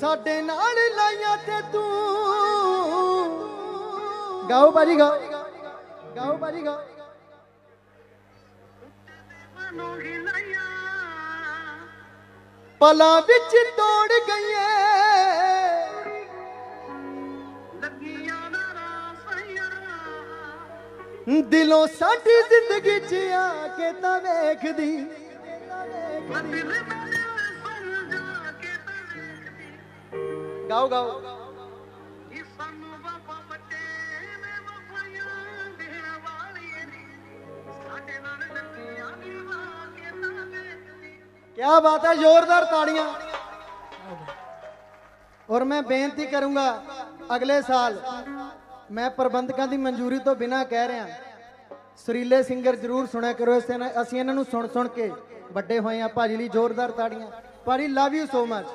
ਸਾਡੇ ਨਾਲ ਲਾਈਆਂ ਤੇ ਤੂੰ। ਗਾਓ ਬਾਜੀ ਗਾਓ। ਗਾਓ ਬਾਜੀ ਗਾਓ। ਪਲਾਂ ਵਿੱਚ ਤੋੜ ਗਈਏ ਦਿਲੋਂ ਸਾਡੀ ਜ਼ਿੰਦਗੀ ਚ ਆ ਕੇ ਤਾਂ ਵੇਖਦੀ। ਗਾਓ ਗਾਓ। ਕਿਆ ਬਾਤ ਹੈ, ਜ਼ੋਰਦਾਰ ਤਾੜੀਆਂ। ਔਰ ਮੈਂ ਬੇਨਤੀ ਕਰੂੰਗਾ, ਅਗਲੇ ਸਾਲ ਮੈਂ ਪ੍ਰਬੰਧਕਾਂ ਦੀ ਮਨਜ਼ੂਰੀ ਤੋਂ ਬਿਨਾ ਕਹਿ ਰਿਹਾ, ਸੁਰੀਲੇ ਸਿੰਗਰ ਜਰੂਰ ਸੁਣਿਆ ਕਰੋ, ਇਸ ਨਾਲ ਅਸੀਂ ਇਹਨਾਂ ਨੂੰ ਸੁਣ ਸੁਣ ਕੇ ਵੱਡੇ ਹੋਏ ਆ ਭਾਜੀ ਲਈ ਜ਼ੋਰਦਾਰ ਤਾੜੀਆਂ। ਭਾਜੀ ਲਵ ਯੂ ਸੋ ਮਚ